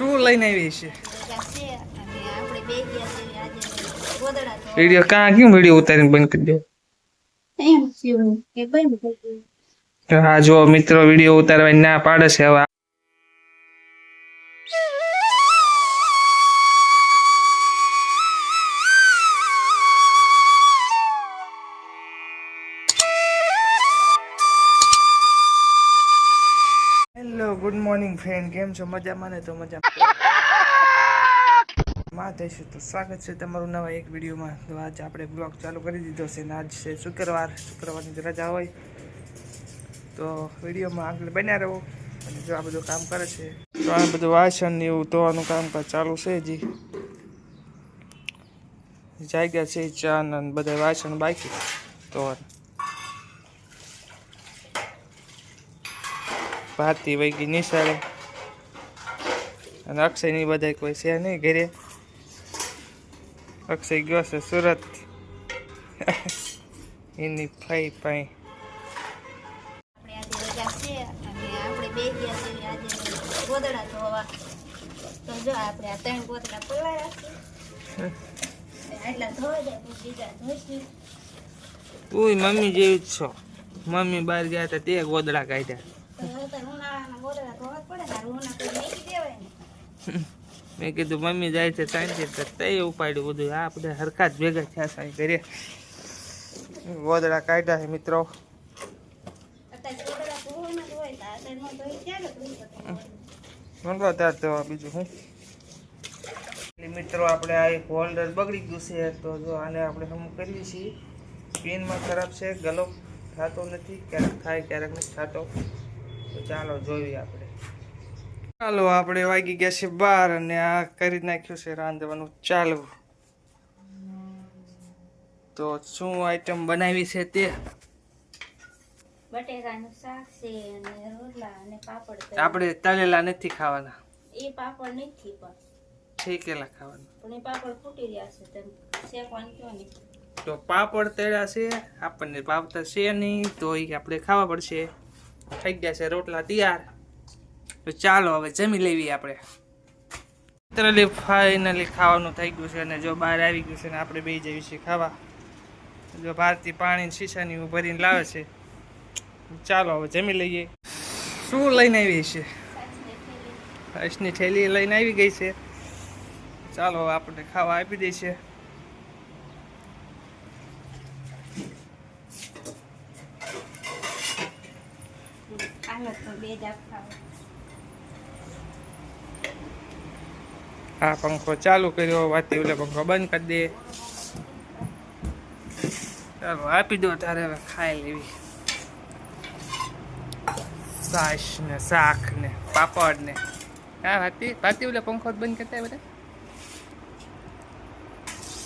શું લઈને આવી છે? વીડિયો કાં કેમ વીડિયો ઉતારીને બંધ કરી દો. હા જો મિત્રો વીડિયો ઉતારવાની ના પાડે છે હવે હેલો, ગુડ મોર્નિંગ ફ્રેન્ડ. કેમ છો? મજામાં ને? તો મજા માં થઈશું તો સ્વાગત છે તમારું નવા એક વિડીયોમાં. તો આજ આપણે બ્લોગ ચાલુ કરી દીધો છે ને આજ છે શુક્રવાર. શુક્રવારની રજા હોય. તો વિડીયોમાં આગળ બન્યા રહો અને જો આ બધું કામ કરે છે. તો આ બધું વાસણ ને એવું ધોવાનું કામકાજ ચાલુ છે જી જાગ્યા છે ચા ને બધા વાસણ બાકી. તો ભારતી વહી ગઈ નિશાળે. અને અક્ષયની બધા કોઈ છે નહીં ઘરે. અક્ષય ગયો છે સુરત. એની ફાઈ પાઈ. ગોદડા ધોવા તો જો આપણે આ ત્રણ ગોદડા પલાળ્યા છે. આટલા ધોઈ જાય બીજા ધોઈશું. તું મમ્મી જેવી જ છો. મમ્મી બહાર ગયા હતા તે ગોદડા કાઢ્યા તો હવે તો ઉનાળાના ગોદડા ધોવા જ પડે ને આ ઉના કોઈ મેકી દેવાય ને મેં કીધું, મમ્મી જાય છે શાંતિ તો તે ઉપાડ્યું બધું. આ બધા હરખા જ ભેગા થયા સાંઈ કરીએ ગોદડા કાઢ્યા છે, મિત્રો. અત્યારે ગોદડા ધોવાના જ હોય તો અત્યારે ન ધોઈ ક્યારે ધોઈ શકે મંગો ત્યાર તો બીજું શું? મિત્રો, આપણે આ હોલ્ડર બગડી ગયું છે, તો જો આને આપણે હમ કરીએ છીએ. પિનમાં ખરાબ છે ગલો થતો નથી, ક્યારેક થાય, ક્યારેક નથી થતો. ચાલો, જોઈએ આપણે. ચાલો આપણે વાગી ગયા છે બાર અને આ કરી નાખ્યું છે રાંધવાનું ચાલુ. તો શું આઈટમ બનાવી છે તે? બટેકાનું શાક છે અને રોટલા અને પાપડ આપણે તળેલા નથી ખાવાના. એ પાપડ નથી પણ. શેકેલા ખાવાના. પણ એ પાપડ ફૂટી રહ્યા છે તેમ શેકવાનું કયો નહીં. તો પાપડ તળ્યા છે આપણને પાપતા છે નહીં તો એ આપણે ખાવા પડશે. થઈ ગયા છે રોટલા તૈયાર. તો ચાલો હવે જમી લેવી આપણે. લિટરલી ફાઇનલી ખાવાનું થઈ ગયું છે અને જો બહાર આવી ગયું છે ને આપણે બે જઈએ છીએ ખાવા. જો ભારતી પાણી શીશાની ભરીને લાવે છે. ચાલો હવે જમી લઈએ. શું લઈને આવી છે રસની થેલી લઈને આવી ગઈ છે. ચાલો હવે આપણે ખાવા આપી દઈએ છે હાલો તો બે જ આપવા. આ પંખો ચાલુ કર્યો વાતી ઓલે પંખો બંધ કરી દે. ચાલો આપી દો તારે હવે ખાઈ લેવી સાસ ને શાક ને પાપડ ને હા ભાતી ભાતી ઓલે પંખો બંધ કરતા બધા?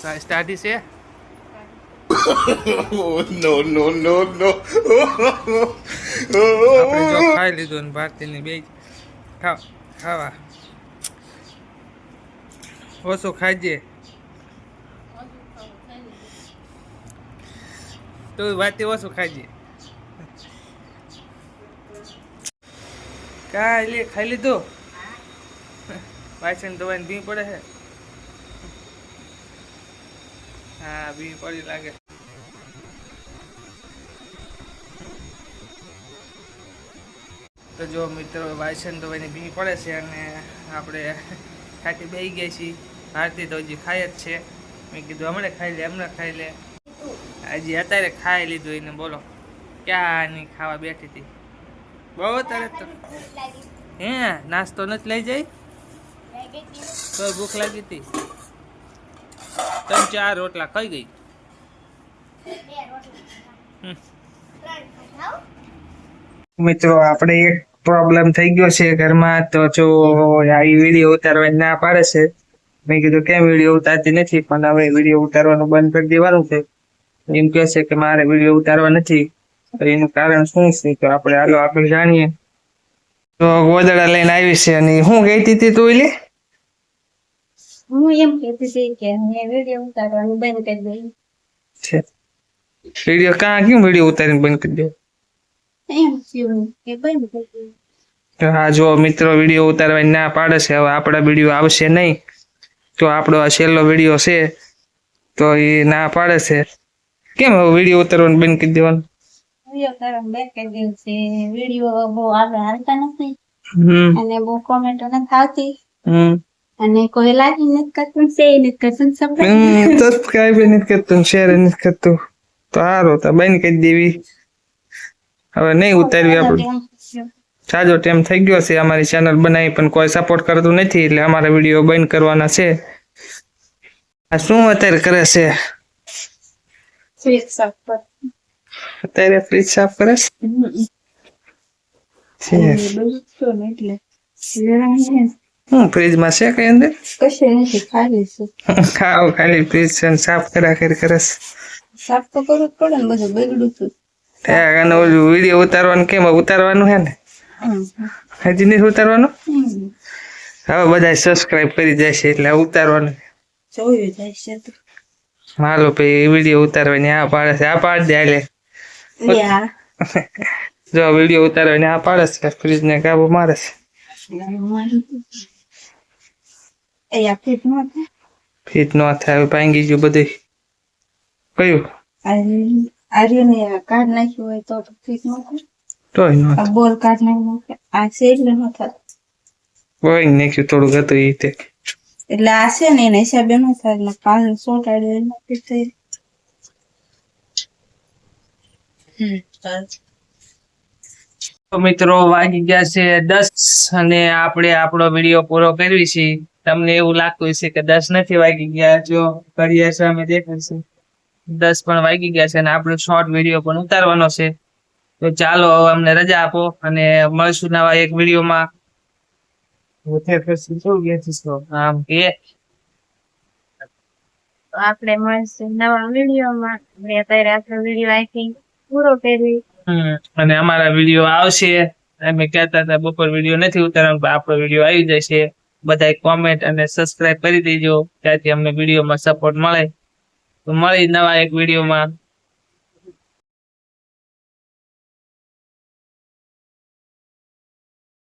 સાસ ટાઢી છે? no, no. આપણે જો ખાઈ લીધું ને ભારતીની બે ખાવા ખાવા. ઓછું ખાજે. તો વાતે ઓછું ખાજે. કા એટલે ખાઈ લીધું? વાસણ ધોવાની ભી પડે છે હા ભી પડી લાગે. તો જો મિત્રો વાસણ ધોવાની ભી પડે છે અને આપણે ખાટી બેસી ગયા છીએ. ભારતી તો હજી ખાય જ છે. મેં કીધું હમણાં ખાઈ લે, હમણાં ખાઈ લે. હજી અત્યારે ખાઈ લીધું એને, બોલો. ક્યાં ખાવા બેઠી હતી? બહુ અત્યારે તો હે, નાસ્તો નથી લઈ જાય તો ભૂખ લાગી હતી. ત્રણ ચાર રોટલા ખાઈ ગઈ. મિત્રો, આપણે એક પ્રોબ્લેમ થઈ ગયો છે ઘરમાં. તો જો આ વીડિયો ઉતારવા ના પાડે છે. મેં કીધું કેમ વીડિયો ઉતારતી નથી? પણ હવે વીડિયો ઉતારવાનું બંધ કરી દેવાનું છે. એમ કહે છે કે મારે વીડિયો ઉતારવા નથી. તો એનું કારણ શું છે? તો આપણે આગળ આગળ જાણીએ. તો ગોદડા લઈને આવી છે અને હું કહેતી હતી તું એટલે હું એમ કહેતી હતી કે મેં વીડિયો ઉતારવાનું બંધ કરી દઈ છે. વીડિયો કાં કેમ વીડિયો ઉતારીને બંધ કરી દો? એમ કે બંધ થઈ ગયું હા જો મિત્રો વીડિયો ઉતારવાની ના પાડે છે હવે આપણા વીડિયો આવશે નહીં. તો આપણો આ છેલ્લો વીડિયો છે તો એ ના પાડે છે. કેમ હવે વીડિયો ઉતારવાનું બંધ કરી દેવાનું? વીડિયો કરવાનું બે કે દિવસે વીડિયો બહુ આગળ હાલતા નથી. હમ. અને બહુ કોમેન્ટો નથી આવતી. હમ. અને કોઈ લાગી નથી કરતું સે નથી કરતું સબ હમ નથી કરતું શેર નથી કરતું. તો સારું તો બંધ કરી દેવી. હવે નહીં ઉતારવી આપણે. સાજો ટાઈમ થઈ ગયો છે અમારી ચેનલ બનાવી પણ કોઈ સપોર્ટ કરતું નથી એટલે અમારા વીડિયો બંધ કરવાના છે. આ શું અત્યારે કરે છે? અત્યારે ફ્રીજ સાફ કરે છે? હું ફ્રીજમાં છે. કઈ અંદર? ખાવ ખાલી ફ્રીજ છે સાફ કરા કરી કરે છે. સાફ તો કરવું જ પડે ને બધું બગડું હતું ત્યાં અને ઓલું વીડિયો ઉતારવાનું કેમ ઉતારવાનું છે ને? હજી નહીં ઉતારવાનું? હવે બધા સબસ્ક્રાઇબ કરી છે એટલે ઉતારવાનું. માલો પછી હાલો ભાઈ વીડિયો ઉતારવાની આ પાડે છે. આ પાડ દે હાલે. જો વીડિયો ઉતારવાની આ પાડે છે. ફ્રીજ ને કાબુ મારે છે ફીટ નો થાય ફીટ નો થાય ભાંગી ગયું બધું કયું? આર્યને કાર્ડ નાખ્યું હોય તો ફીટ નો થાય તોય નો આ બોલ કાર્ડ નાખ્યું હોય આ છે એટલે નો થાય કોઈ નાખ્યું થોડુંક હતું એ તે. એટલે આ છે ને એના હિસાબે નો થાય. એટલે સોટાડ્યું એનો ફીટ થઈ હમ તો મિત્રો વાગી ગયા છે દસ અને આપણે આપણો વીડિયો પૂરો કરવી છે. તમને એવું લાગતું હશે કે દસ નથી વાગી ગયા. જો કરીએ છે અમે છે દસ પણ વાગી ગયા છે અને આપણો શોર્ટ વીડિયો પણ ઉતારવાનો છે. તો ચાલો હવે અમને રજા આપો અને મળશું નવા એક વિડીયોમાં. આમ કે. તો આપણે મળશું નવા વિડીયોમાં. અત્યારે આપણો વીડિયો આઈ પૂરો કરી અને અમારા વીડિયો આવશે. અમે કહેતા હતા બપોર વીડિયો નથી ઉતારવાનો પણ આપણો વીડિયો આવી જશે. બધા કોમેન્ટ અને સબસ્ક્રાઇબ કરી દેજો. ત્યાંથી અમને વિડીયોમાં સપોર્ટ મળે. તો મળી નવા એક વિડીયોમાં.